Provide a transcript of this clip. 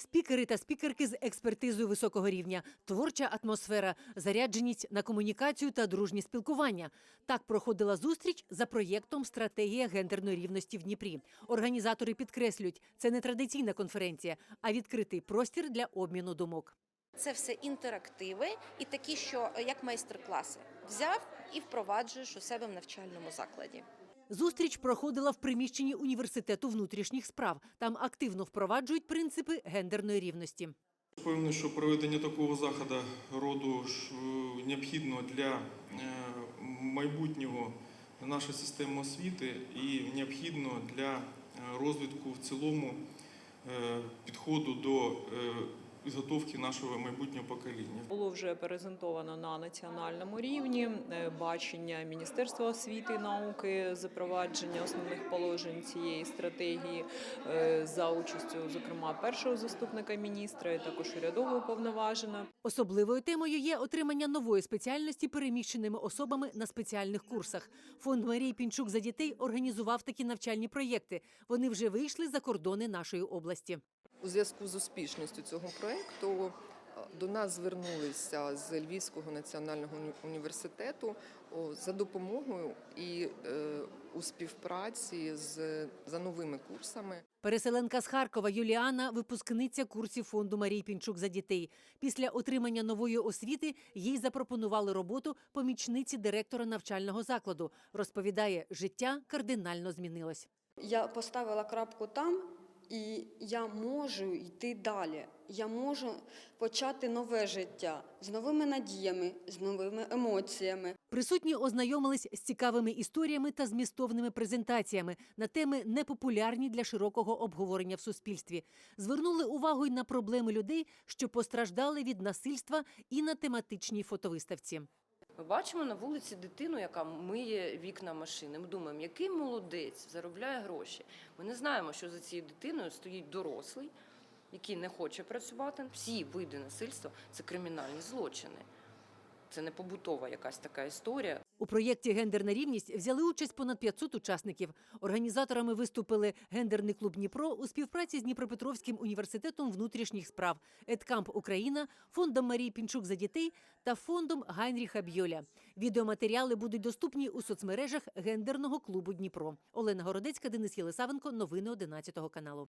Спікери та спікерки з експертизою високого рівня, творча атмосфера, зарядженість на комунікацію та дружні спілкування. Так проходила зустріч за проєктом Стратегія гендерної рівності в Дніпрі. Організатори підкреслюють, це не традиційна конференція, а відкритий простір для обміну думок. Це все інтерактиви і такі, що е, як майстер-класи взяв і впроваджуєш у себе в навчальному закладі. Зустріч проходила в приміщенні університету внутрішніх справ. Там активно впроваджують принципи гендерної рівності. Впевнений, що проведення такого заходу роду е, необхідно для е, майбутнього нашої системи освіти і необхідно для е, розвитку в цілому підходу до підготовки нашого майбутнього покоління. Було вже презентовано на національному рівні е, бачення Міністерства освіти і науки, запровадження основних положень цієї стратегії е, за участю, зокрема, першого заступника міністра, і також урядового уповноважена. Особливою темою є отримання нової спеціальності переміщеними особами на спеціальних курсах. Фонд Марії Пінчук за дітей організував такі навчальні проєкти. Вони вже вийшли за кордони нашої області. У зв'язку з успішністю цього проєкту е, до нас звернулися з Львівського національного університету за допомогою і е, у співпраці з за новими курсами. Переселенка з Харкова Юліана випускниця курсів фонду Марії Пінчук за дітей. Після отримання нової освіти їй запропонували роботу помічниці директора навчального закладу. Розповідає, життя кардинально змінилось. Я поставила крапку там, і я можу йти далі. Я можу почати нове життя з новими надіями, з новими емоціями. Присутні ознайомились з цікавими історіями та змістовними презентаціями на теми непопулярні для широкого обговорення в суспільстві. Звернули увагу й на проблеми людей, що постраждали від насильства, і на тематичній фотовиставці. Ми бачимо на вулиці дитину, яка миє вікна машини. Ми думаємо, який молодець заробляє гроші. Ми не знаємо, що за цією дитиною стоїть дорослий, який не хоче працювати. Всі види насильства це кримінальні злочини. Це не побутова якась така історія. У проєкті Гендерна рівність взяли участь понад 500 учасників. Організаторами виступили гендерний клуб Дніпро у співпраці з Дніпропетровським університетом внутрішніх справ, Едкамп Україна, фондом Марії Пінчук за дітей та фондом Гайнріха Бьоля. Відеоматеріали будуть доступні у соцмережах гендерного клубу Дніпро. Олена Городецька, Денис Єлисавенко. Новини 11 каналу.